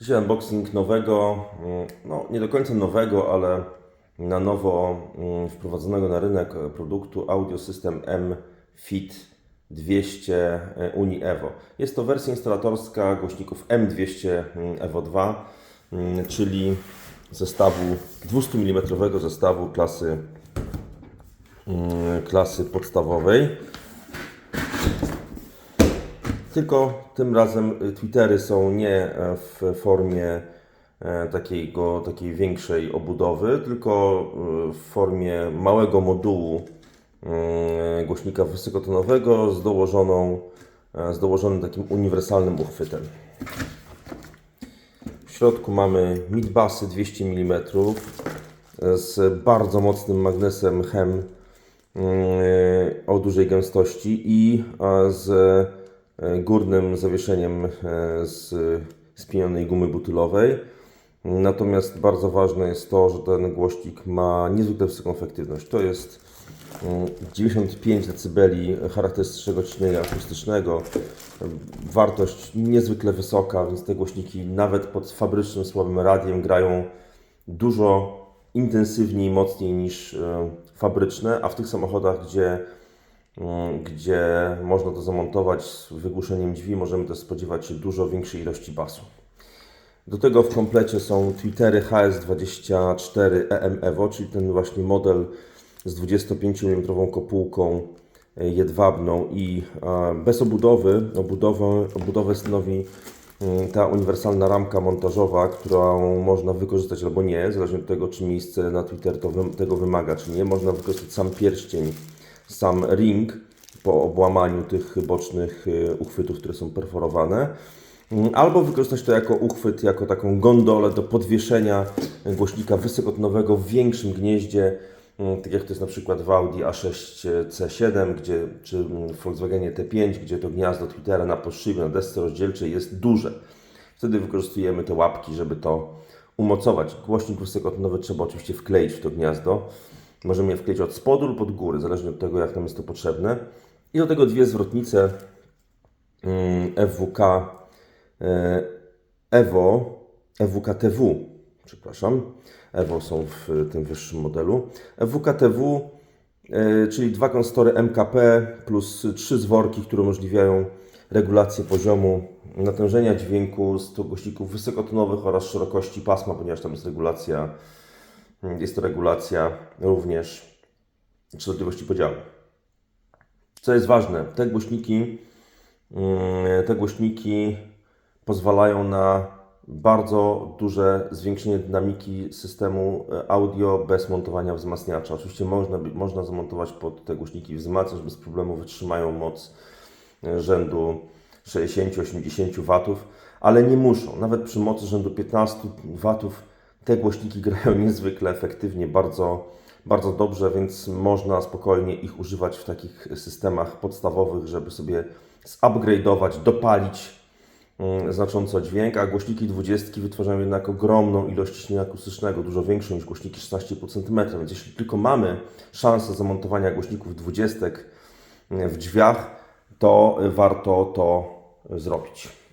Dzisiaj unboxing nowego, mm, no nie do końca nowego, ale na nowo mm, wprowadzonego na rynek produktu Audio System M Fit 200 e, Uni Evo. Jest to wersja instalatorska głośników M200 mm, Evo 2, mm, czyli zestawu 200 mm zestawu klasy, klasy podstawowej. Tylko tym razem y, Twittery są nie e, w formie e, takiego, takiej większej obudowy, tylko y, w formie małego modułu y, głośnika wysokotonowego z, dołożoną, e, z dołożonym takim uniwersalnym uchwytem. W środku mamy midbasy 200 mm z bardzo mocnym magnesem HEM o dużej gęstości i z górnym zawieszeniem e, z spienionej gumy butylowej. Natomiast bardzo ważne jest to, że ten głośnik ma niezwykle wysoką efektywność. To jest mm, 95 dB charakterystycznego ciśnienia akustycznego. Wartość niezwykle wysoka, więc te głośniki nawet pod fabrycznym słabym radiem grają dużo intensywniej, mocniej niż e, fabryczne, a w tych samochodach, gdzie, mm, gdzie można to zamontować z wygłuszeniem drzwi, możemy też spodziewać się dużo większej ilości basu. Do tego w komplecie są Twittery HS24 EM Evo, czyli ten właśnie model z 25 mm kopułką e, jedwabną i e, bez obudowy. Obudowę, obudowę stanowi ta uniwersalna ramka montażowa, którą można wykorzystać albo nie, zależnie od tego, czy miejsce na Twitter to tego wymaga, czy nie. Można wykorzystać sam pierścień, sam ring po obłamaniu tych bocznych e, uchwytów, które są perforowane. Mm, Albo wykorzystać to jako uchwyt, jako taką gondolę do podwieszenia głośnika wysokotonowego w większym gnieździe, mm, tak jak to jest na przykład w Audi A6 C7, gdzie, czy w Volkswagenie T5, gdzie to gniazdo Twittera na podszybie, na desce rozdzielczej jest duże. Wtedy wykorzystujemy te łapki, żeby to umocować. Głośnik wysokotonowy trzeba oczywiście wkleić w to gniazdo. Możemy je wkleić od spodu lub od góry, zależnie od tego, jak nam jest to potrzebne. I do tego dwie zwrotnice mm, FWK e, Evo, EWKTW, przepraszam, Evo są w tym wyższym modelu. EWKTW, e, czyli dwa konstory MKP plus trzy zworki, które umożliwiają regulację poziomu natężenia dźwięku z głośników wysokotonowych oraz szerokości pasma, ponieważ tam jest regulacja, jest to regulacja również częstotliwości podziału. Co jest ważne, te głośniki, mm, te głośniki pozwalają na bardzo duże zwiększenie dynamiki systemu e, audio bez montowania wzmacniacza. Oczywiście można, można zamontować pod te głośniki wzmacniacz, bez problemu wytrzymają moc e, rzędu 60-80 W, ale nie muszą. Nawet przy mocy rzędu 15 W te głośniki grają niezwykle efektywnie, bardzo, bardzo dobrze, więc można spokojnie ich używać w takich systemach podstawowych, żeby sobie zupgrade'ować, dopalić mm, znacząco dźwięk, a głośniki 20 wytwarzają jednak ogromną ilość ciśnienia akustycznego, dużo większą niż głośniki 16,5 cm, więc jeśli tylko mamy szansę zamontowania głośników 20 w drzwiach, to warto to zrobić.